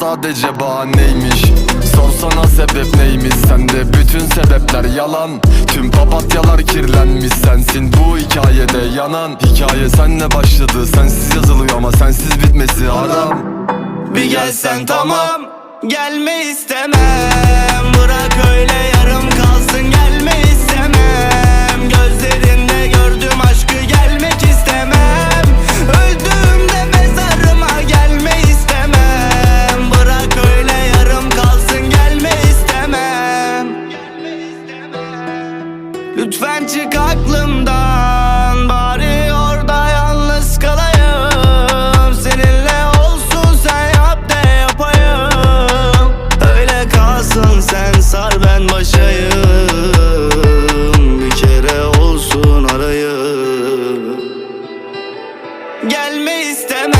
sadece bahaneymiş. Sorsana sebep neymiş sende? Bütün sebepler yalan. Tüm papatyalar kirlenmiş. Sensin bu hikayede yanan. Hikaye senle başladı. Sensiz yazılıyor ama sensiz bitmesi haram. Bir gelsen tamam. Gelme istemem Lütfen çık aklımdan Bari orada yalnız kalayım. Seninle olsun sen yap de yapayım. Öyle kalsın sen sar ben başayım. Bir kere olsun arayım Gelme istemem.